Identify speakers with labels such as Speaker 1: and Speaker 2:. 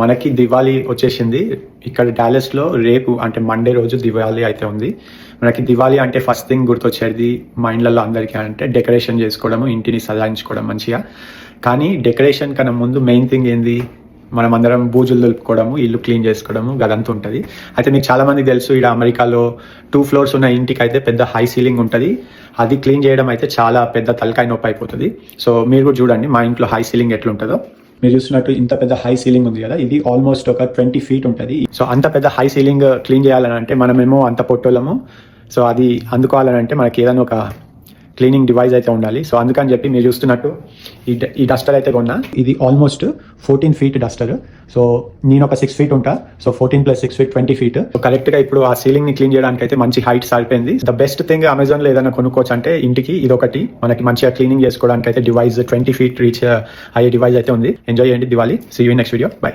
Speaker 1: మనకి దివాళీ వచ్చేసింది. ఇక్కడ డాలస్లో రేపు అంటే మండే రోజు దివాళీ అయితే ఉంది. మనకి దివాళీ అంటే ఫస్ట్ థింగ్ గుర్తొచ్చేది మైండ్లలో అందరికీ అంటే డెకరేషన్ చేసుకోవడము ఇంటిని సజాయించుకోవడం మంచిగా. కానీ డెకరేషన్ కన్నా ముందు మెయిన్ థింగ్ ఏంది? మనం అందరం బూజులు దులుపుకోవడము ఇల్లు క్లీన్ చేసుకోవడము గదంతా ఉంటుంది. అయితే మీకు చాలామందికి తెలుసు ఇక్కడ అమెరికాలో టూ ఫ్లోర్స్ ఉన్న ఇంటికి అయితే పెద్ద హై సీలింగ్ ఉంటుంది. అది క్లీన్ చేయడం అయితే చాలా పెద్ద తలకాయ నొప్పి అయిపోతుంది. సో మీరు కూడా చూడండి మా ఇంట్లో హై సీలింగ్ ఎట్లుంటుందో. మీరు చూస్తున్నట్టు ఇంత పెద్ద హై సీలింగ్ ఉంది కదా ఇది ఆల్మోస్ట్ ఒక ట్వంటీ ఫీట్ ఉంటుంది. సో అంత పెద్ద హై సీలింగ్ క్లీన్ చేయాలని అంటే మనమేమో అంత పొట్టోలము సో అది అందుకోవాలని అంటే మనకి ఏదైనా ఒక క్లీనింగ్ డివైస్ అయితే ఉండాలి. సో అందుకని చెప్పి మీరు చూస్తున్నట్టు ఈ ఈ డస్టర్ అయితే కొన్నా. ఇది almost fourteen feet duster. So నేను ఒక సిక్స్ ఫీట్ ఉంటా. So fourteen plus six feet twenty feet. కరెక్ట్గా ఇప్పుడు ఆ సీలింగ్ని క్లీన్ చేయడానికి అయితే మంచి హైట్ సరిపోయింది. ద బెస్ట్ థింగ్ అమెజాన్లో ఏదైనా కొనుక్కోవచ్చు అంటే ఇంటికి ఇది ఒకటి మనకి మంచిగా క్లీనింగ్ చేసుకోవడానికి అయితే డివైస్ ట్వంటీ ఫీట్ రీచ్ అయ్యే డివైస్ అయితే ఉంది. ఎంజాయ్ చేయండి Diwali see you next video bye